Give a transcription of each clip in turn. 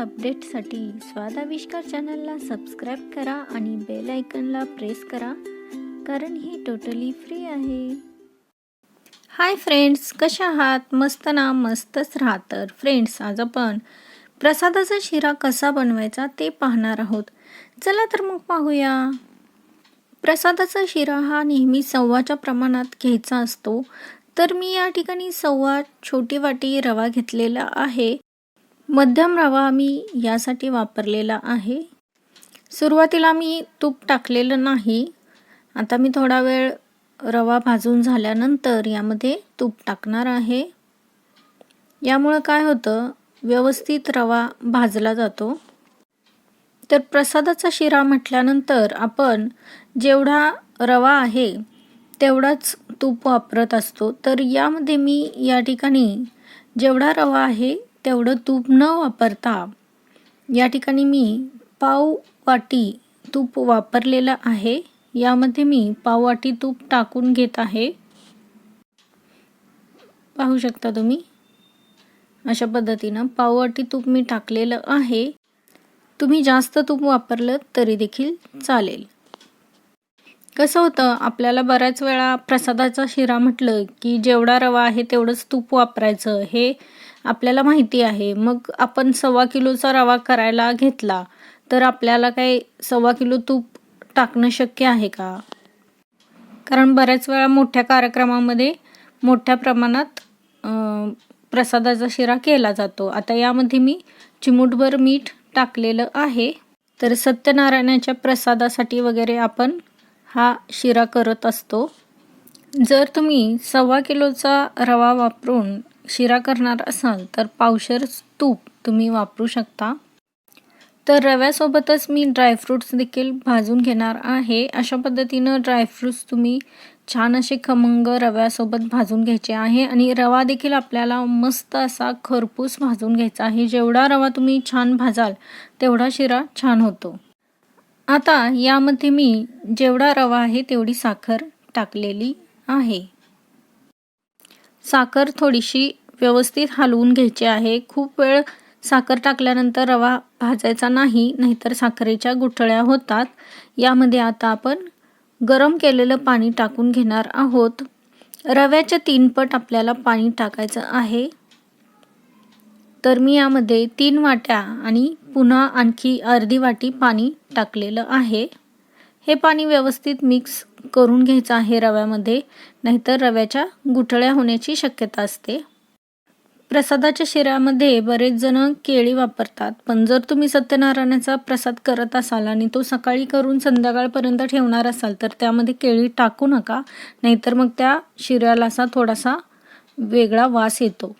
अपडेटसाठी स्वादाविष्कार चॅनलला सबस्क्राईब करा आणि बेल आयकनला प्रेस करा कारण ही टोटली फ्री आहे. हाय फ्रेंड्स कशा आहात? मस्त ना? मस्तच राहा तर फ्रेंड्स आज आपण प्रसादाचा शिरा कसा बनवायचा ते पाहणार आहोत. चला तर मग पाहूया. प्रसादाचा शिरा हा नेहमी सव्वाच्या प्रमाणात घ्यायचा असतो. तर मी या ठिकाणी सव्वा छोटी वाटी रवा घेतलेला आहे. मध्यम रवा मी यासाठी वापरलेला आहे. सुरुवातीला मी तूप टाकलेलं नाही. आता मी थोडा वेळ रवा भाजून झाल्यानंतर यामध्ये तूप टाकणार आहे. यामुळं काय होतं व्यवस्थित रवा भाजला जातो. तर प्रसादाचा शिरा म्हटल्यानंतर आपण जेवढा रवा आहे तेवढाच तूप वापरत असतो. तर यामध्ये मी या ठिकाणी जेवढा रवा आहे तेवढं तूप न वापरता या ठिकाणी मी पाव वाटी तूप वापरलेलं आहे. यामध्ये मी पाव वाटी तूप टाकून घेत आहे. पाहू शकता तुम्ही? अशा पद्धतीनं पाव वाटी तूप मी टाकलेलं आहे. तुम्ही जास्त तूप वापरलं तरी देखील चालेल. कसं होतं आपल्याला बऱ्याच वेळा प्रसादाचा शिरा म्हटलं की जेवढा रवा आहे तेवढंच तूप वापरायचं. हे आपल्याला माहिती आहे. मग आपण सव्वा किलोचा रवा करायला घेतला तर आपल्याला काही सव्वा किलो तूप टाकणं शक्य आहे का? कारण बऱ्याच वेळा मोठ्या कार्यक्रमामध्ये मोठ्या प्रमाणात प्रसादाचा शिरा केला जातो. आता यामध्ये मी चिमूटभर मीठ टाकलेलं आहे. तर सत्यनारायणाच्या प्रसादासाठी वगैरे आपण हा शिरा करत असतो. जर तुम्ही सव्वा किलोचा रवा वापरून शिरा करणार असाल तर पावशर तूप तुम्ही वापरू शकता. तर रव्यासोबतच मी ड्रायफ्रूट्स देखील भाजून घेणार आहे. अशा पद्धतीनं ड्रायफ्रूट्स तुम्ही छान असे खमंग रव्यासोबत भाजून घ्यायचे आहे. आणि रवा देखील आपल्याला मस्त असा खरपूस भाजून घ्यायचा आहे. जेवढा रवा तुम्ही छान भाजाल तेवढा शिरा छान होतो. आता यामध्ये मी जेवढा रवा आहे तेवढी साखर टाकलेली आहे. साखर थोडीशी व्यवस्थित हलवून घ्यायची आहे. खूप वेळ साखर टाकल्यानंतर रवा भाजायचा नाही नाहीतर साखरेच्या गुठळ्या होतात. यामध्ये आता आपण गरम केलेलं पाणी टाकून घेणार आहोत. रव्याच्या तीन पट आपल्याला पाणी टाकायचं आहे. तर मी यामध्ये तीन वाट्या आणि पुन्हा आणखी अर्धी वाटी पाणी टाकलेलं आहे. हे पाणी व्यवस्थित मिक्स करून घ्यायचं आहे रव्यामध्ये नाहीतर रव्याच्या गुठळ्या होण्याची शक्यता असते. प्रसादाच्या शिऱ्यामध्ये बरेच जण केळी वापरतात पण जर तुम्ही सत्यनारायणाचा प्रसाद करत असाल आणि तो सकाळी करून संध्याकाळपर्यंत ठेवणार असाल तर त्यामध्ये केळी टाकू नका नाहीतर मग त्या शिऱ्याला असा थोडासा वेगळा वास येतो.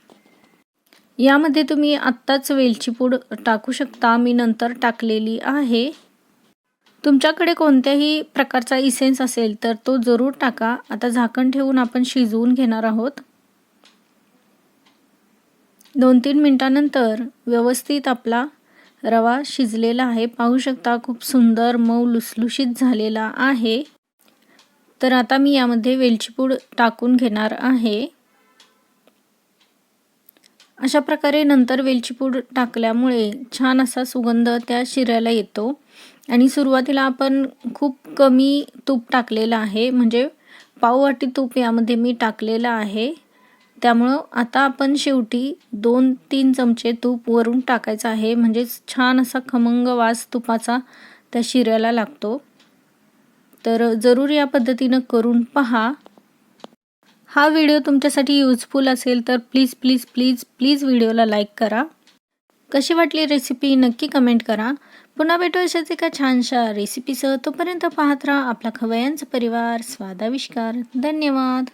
यामध्ये तुम्ही आत्ताच वेलची पूड टाकू शकता. मी नंतर टाकलेली आहे. तुमच्याकडे कोणत्याही प्रकारचा इसेन्स असेल तर तो जरूर टाका. आता झाकण ठेवून आपण शिजवून घेणार आहोत. दोन तीन मिनटानंतर व्यवस्थित आपला रवा शिजलेला आहे. पाहू शकता खूप सुंदर मऊ लुसलुशीत झालेला आहे. तर आता मी यामध्ये वेलचीपूड टाकून घेणार आहे. अशा प्रकारे नंतर वेलची पूड टाकल्यामुळे छान असा सुगंध त्या शिऱ्याला येतो. आणि सुरुवातीला आपण खूप कमी तूप टाकलेलं आहे. म्हणजे पाववाटी तूप यामध्ये मी टाकलेलं आहे. त्यामुळं आता आपण शेवटी दोन तीन चमचे तूप वरून टाकायचं आहे. म्हणजेच छान असा खमंग वास तुपाचा त्या शिऱ्याला लागतो. तर जरूर या पद्धतीनं करून पहा. हा व्हिडिओ तुमच्यासाठी युजफुल असेल तर प्लीज प्लीज प्लीज प्लीज व्हिडिओला लाईक करा. कशी वाटली रेसिपी नक्की कमेंट करा. पुन्हा भेटू अशाच एका छानशा रेसिपीसह तोपर्यंत पाहत राहा आपला खवयांचा परिवार. स्वादाविष्कार. धन्यवाद.